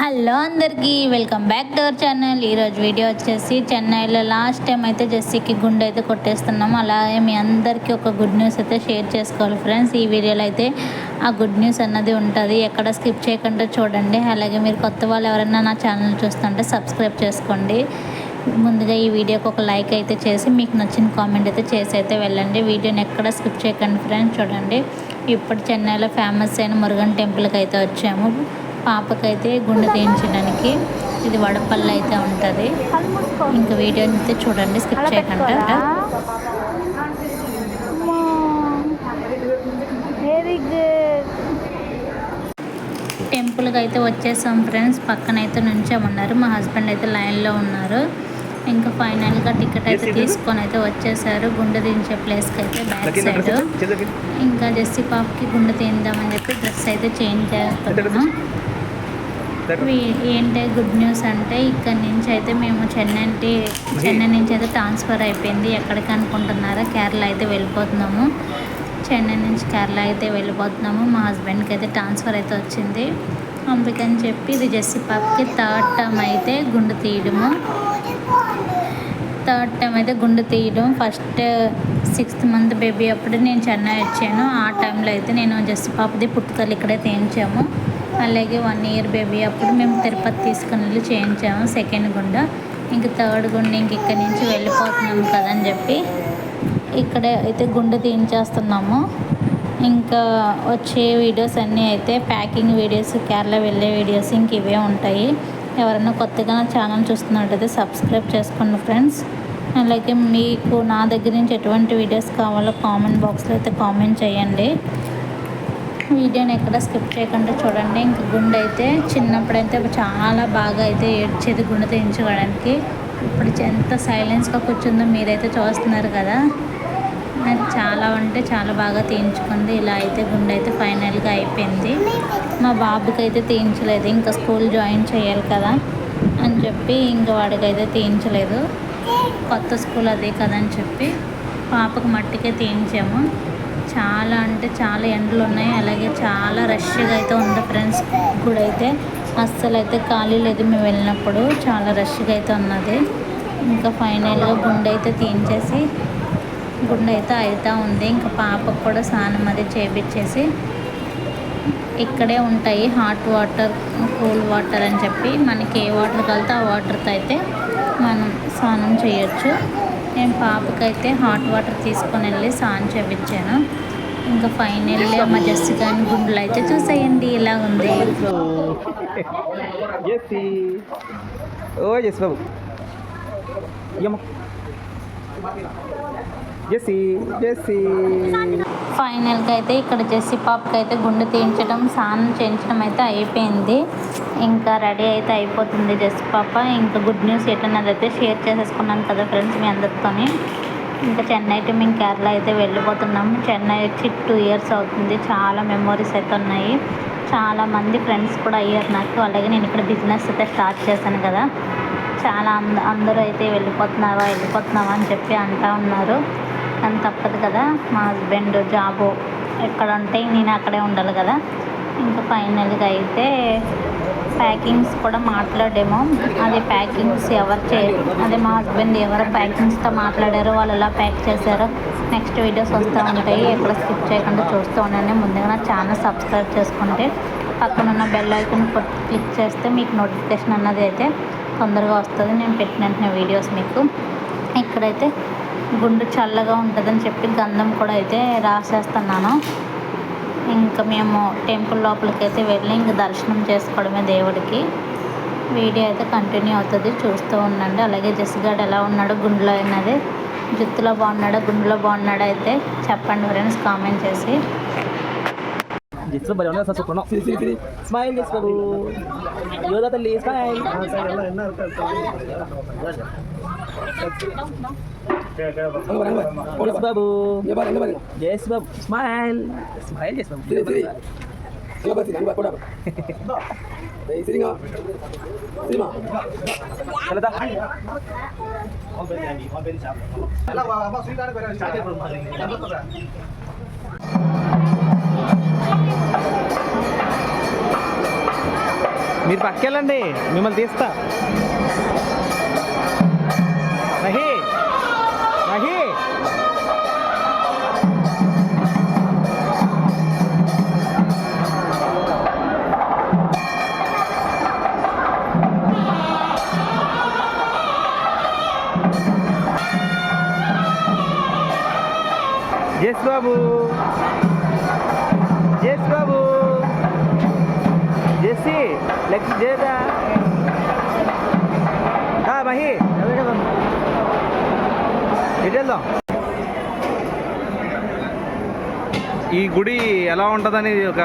Hello అందరికీ welcome back to our channel. ఈరోజు video వచ్చేసి చెన్నైలో లాస్ట్ టైం అయితే జెస్సీకి గుండె అయితే కొట్టేస్తున్నాం. అలాగే మీ అందరికీ ఒక గుడ్ న్యూస్ అయితే షేర్ చేసుకోవాలి ఫ్రెండ్స్. ఈ వీడియోలో అయితే ఆ గుడ్ న్యూస్ అన్నది ఉంటుంది. ఎక్కడ స్కిప్ చేయకుండా చూడండి. అలాగే మీరు కొత్త వాళ్ళు ఎవరైనా నా ఛానల్ చూస్తుంటే సబ్స్క్రైబ్ చేసుకోండి. ముందుగా ఈ వీడియోకి ఒక లైక్ అయితే చేసి మీకు నచ్చిన కామెంట్ అయితే చేసి అయితే వెళ్ళండి. వీడియోని ఎక్కడ స్కిప్ చేయకండి ఫ్రెండ్స్. చూడండి. ఇప్పుడు చెన్నైలో ఫేమస్ అయిన మురుగన్ టెంపుల్కి అయితే వచ్చాము. పాపకైతే గుండె తీయించడానికి ఇది వడపల్లి అయితే ఉంటుంది. ఇంకా వీడియోని అయితే చూడండి స్కిప్ చేయకుండా. వెరీ గుడ్ టెంపుల్కి అయితే వచ్చేసాం ఫ్రెండ్స్. పక్కన అయితే నుంచామన్నారు మా హస్బెండ్ అయితే లైన్లో ఉన్నారు. ఇంకా ఫైనల్గా టికెట్ అయితే తీసుకొని అయితే వచ్చేసారు. గుండె దించే ప్లేస్కి అయితే బ్యాక్ సైడ్. ఇంకా జెస్సీ పాపకి గుండె తీద్దామని చెప్పి డ్రెస్ అయితే చేంజ్ చేస్తున్నాను ఏంటి గుడ్ న్యూస్ అంటే ఇక్కడ నుంచి అయితే మేము చెన్నై చెన్నై నుంచి అయితే ట్రాన్స్ఫర్ అయిపోయింది. ఎక్కడికి అనుకుంటున్నారా? కేరళ అయితే వెళ్ళిపోతున్నాము. చెన్నై నుంచి కేరళ అయితే వెళ్ళిపోతున్నాము. మా హస్బెండ్కి అయితే ట్రాన్స్ఫర్ అయితే వచ్చింది. అందుకని చెప్పి ఇది జెస్సీ పాపకి థర్డ్ టైం అయితే గుండు తీయడము. థర్డ్ టైం అయితే గుండు తీయడం. ఫస్ట్ సిక్స్త్ మంత్ బేబీ అప్పుడు నేను చెన్నై వచ్చాను. ఆ టైంలో అయితే నేను జస్ట్ పాపది పుట్టుకలు ఇక్కడే తీయించాము అలాగే వన్ ఇయర్ బేబీ అప్పుడు మేము తిరుపతి తీసుకుని వెళ్ళి చేయించాము. సెకండ్ గుండా. ఇంక థర్డ్ గుండె ఇంక ఇక్కడి నుంచి వెళ్ళిపోతున్నాము కదని చెప్పి ఇక్కడ అయితే గుండె తీయించేస్తున్నాము. ఇంకా వచ్చే వీడియోస్ అన్నీ అయితే ప్యాకింగ్ వీడియోస్ కేరళ వెళ్ళే వీడియోస్ ఇంక ఇవే ఉంటాయి. ఎవరైనా కొత్తగా నా ఛానల్ చూస్తున్నట్టయితే సబ్స్క్రైబ్ చేసుకోండి ఫ్రెండ్స్ అలాగే మీకు నా దగ్గర నుంచి ఎటువంటి వీడియోస్ కావాలో కామెంట్ బాక్స్లో అయితే కామెంట్ చేయండి. వీడియోని ఎక్కడ స్కిప్ చేయకుండా చూడండి. ఇంక గుండె అయితే చిన్నప్పుడైతే చాలా బాగా అయితే ఏడ్చేది గుండె తీయించుకోవడానికి ఇప్పుడు ఎంత సైలెన్స్గా కూర్చుందో మీరైతే చూస్తున్నారు కదా. చాలా అంటే చాలా బాగా తీయించుకుంది ఇలా అయితే గుండె అయితే ఫైనల్గా అయిపోయింది. మా బాబుకి అయితే తీయించలేదు ఇంకా స్కూల్ జాయిన్ చేయాలి కదా అని చెప్పి ఇంకా వాడికైతే తీయించలేదు కొత్త స్కూల్ అదే కదా అని చెప్పి పాపకు మట్టికే తీయించాము చాలా అంటే చాలా ఎండలు ఉన్నాయి. అలాగే చాలా రష్గా అయితే ఉంది ఫ్రెండ్స్ ఇప్పుడైతే. అస్సలు అయితే ఖాళీ లేదు మేము వెళ్ళినప్పుడు. చాలా రష్గా అయితే ఉన్నది. ఇంకా ఫైనల్గా గుండె అయితే తీయించేసి గుండె అయితే అవుతూ ఉంది. ఇంకా పాపకు కూడా స్నానం అది చేపించేసి ఇక్కడే ఉంటాయి. హాట్ వాటర్ కూల్ వాటర్ అని చెప్పి. మనకి ఏ వాటర్ కలితే ఆ వాటర్తో అయితే మనం స్నానం చేయొచ్చు. నేను పాపకైతే హాట్ వాటర్ తీసుకొని వెళ్ళి స్నానం చేపించాను. ఇంకా ఫైనల్లీ మా కానీ గుండెలు అయితే చూసేయండి ఇలా ఉంది. ఓ బాబు. Jessie Jessie. ఫైనల్గా అయితే ఇక్కడ జెస్సీ పాపకి అయితే గుండె తీయించడం స్నానం చేయించడం అయితే అయిపోయింది. ఇంకా రెడీ అయితే అయిపోతుంది జెస్సీ పాప. ఇంకా గుడ్ న్యూస్ ఏంటన్నది అయితే షేర్ చేసేసుకున్నాను కదా ఫ్రెండ్స్ మీ అందరితోని. ఇంకా చెన్నై టు మేము కేరళ అయితే వెళ్ళిపోతున్నాం. చెన్నై వచ్చి టూ ఇయర్స్ అవుతుంది. చాలా మెమోరీస్ అయితే ఉన్నాయి. చాలా మంది ఫ్రెండ్స్ కూడా అయ్యారు నాకు. అలాగే నేను ఇక్కడ బిజినెస్ అయితే స్టార్ట్ చేశాను కదా. చాలా అంద అందరూ అయితే వెళ్ళిపోతున్నావా వెళ్ళిపోతున్నావా అని చెప్పి అంటూ ఉన్నారు. కానీ తప్పదు కదా. మా హస్బెండ్ జాబు ఎక్కడ ఉంటే నేను అక్కడే ఉండాలి కదా. ఇంకా ఫైనల్గా అయితే ప్యాకింగ్స్ కూడా మాట్లాడేమో. అది ప్యాకింగ్స్ ఎవరు చేయరు అదే మా హస్బెండ్ ఎవరు ప్యాకింగ్స్తో మాట్లాడారో వాళ్ళు ఎలా ప్యాక్ చేశారో నెక్స్ట్ వీడియోస్ వస్తూ ఉంటాయి. ఎక్కడ స్కిప్ చేయకుండా చూస్తూ ఉండండి. ముందుగా నా ఛానల్ సబ్స్క్రైబ్ చేసుకుంటే పక్కన ఉన్న బెల్ ఐకన్ క్లిక్ చేస్తే మీకు నోటిఫికేషన్ అన్నది అయితే తొందరగా వస్తుంది. నేను పెట్టిన వీడియోస్ మీకు. ఇక్కడైతే గుండు చల్లగా ఉంటుందని చెప్పి గంధం కూడా అయితే రాసేస్తున్నాను. ఇంకా మేము టెంపుల్ లోపలికి అయితే వెళ్ళి ఇంక దర్శనం చేసుకోవడమే దేవుడికి. వీడియో అయితే కంటిన్యూ అవుతుంది. చూస్తూ ఉండండి. అలాగే జస్గాడ్ ఎలా ఉన్నాడో గుండెలో ఉన్నది జుత్తులో బాగున్నాడో గుండెలో బాగున్నాడో అయితే చెప్పండి ఫ్రెండ్స్ కామెంట్ చేసి. స్మైల్ తల్లి స్మైల్. బాబు జెస్ బాబు స్మైల్ స్మైల్ జెస్ బాబు మీరు పక్కెళ్ళండి మిమ్మల్ని తీస్తా జెస్సీ లెగ్ చేదా మహి అదే వెళ్దాం ఈ గుడి ఎలా ఉంటుందని ఒక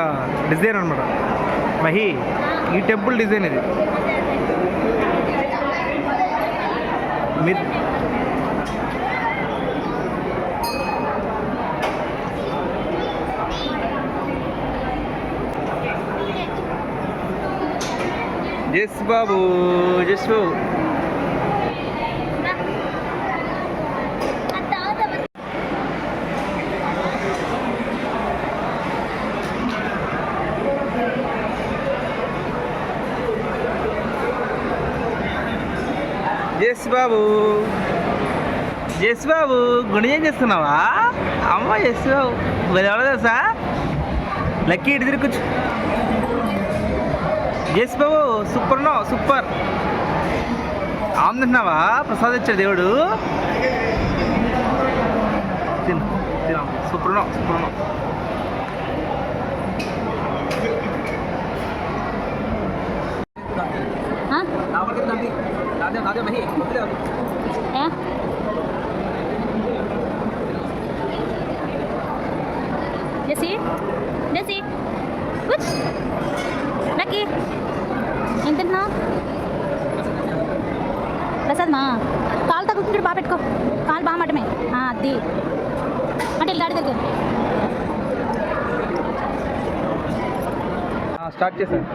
డిజైన్ అనమాట మహి ఈ టెంపుల్ డిజైన్ ఇది. మీరు Jess Babu Jess Babu Jess Babu Jess Babu గుడి ఏం చేస్తున్నావా? అమ్మ జస్ బాబు మరి ఎవరో తెలుసా? లక్కీ ఇటు తిరిగి Jess Babu. Super no super ఆమె తింటున్నావా ప్రసాద్ ఇచ్చాడు దేవుడు. తిను తిను. Super no super no? ఏ? జెస్సీ జెస్సీ కూర్చ్ లక్కీ ఏం తింటున్నావు ప్రసాద్ మా కాలు తగ్గుతుంది బాగా పెట్టుకో. కాలు బాగా మటమే. అది. అంటే ఇల్లాడి దగ్గర స్టార్ట్ చేశాను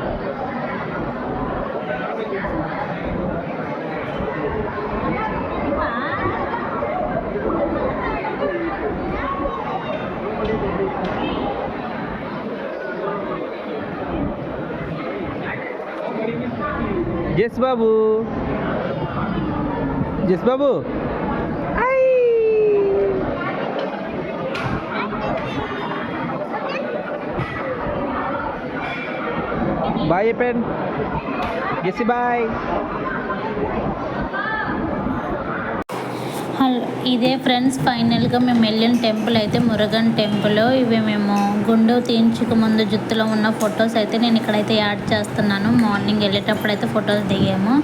Jess Babu Jess Babu bye చెప్పండి జెస్సీ బాయ్ హలో ఇదే ఫ్రెండ్స్ ఫైనల్గా మేము వెళ్ళిన టెంపుల్ అయితే మురుగన్ టెంపుల్. ఇవి మేము గుండు తీయించుకు ముందు జుత్తులో ఉన్న ఫొటోస్ అయితే నేను ఇక్కడైతే యాడ్ చేస్తున్నాను. మార్నింగ్ వెళ్ళేటప్పుడు అయితే ఫొటోస్ దిగాము.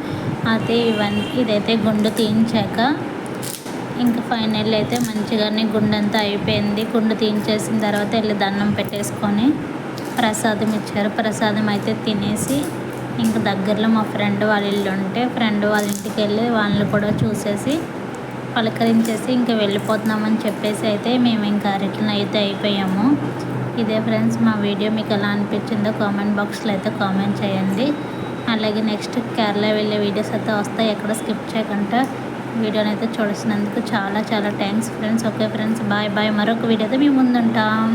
అయితే ఇవన్నీ ఇదైతే గుండు తీయించాక ఇంకా ఫైనల్ అయితే మంచిగానే గుండు అంతా అయిపోయింది. గుండు తీయించేసిన తర్వాత వెళ్ళి దండం పెట్టేసుకొని ప్రసాదం ఇచ్చారు. ప్రసాదం అయితే తినేసి ఇంక దగ్గరలో మా ఫ్రెండ్ వాళ్ళ ఇల్లు ఉంటే ఫ్రెండ్ వాళ్ళ ఇంటికి వెళ్ళి వాళ్ళని కూడా చూసేసి పలకరించేసి ఇంకా వెళ్ళిపోతున్నామని చెప్పేసి అయితే మేము ఇంకా రిటర్న్ అయితే అయిపోయాము. ఇదే ఫ్రెండ్స్ మా వీడియో మీకు ఎలా అనిపించిందో కామెంట్ బాక్స్లో అయితే కామెంట్ చేయండి. అలాగే నెక్స్ట్ కేరళ వెళ్ళే వీడియోస్ అయితే వస్తాయి ఎక్కడ స్కిప్ చేయకుండా. వీడియోని అయితే చూడసినందుకు చాలా చాలా thanks friends. Okay friends bye bye. మరొక వీడియోతో మేము ముందుంటాం.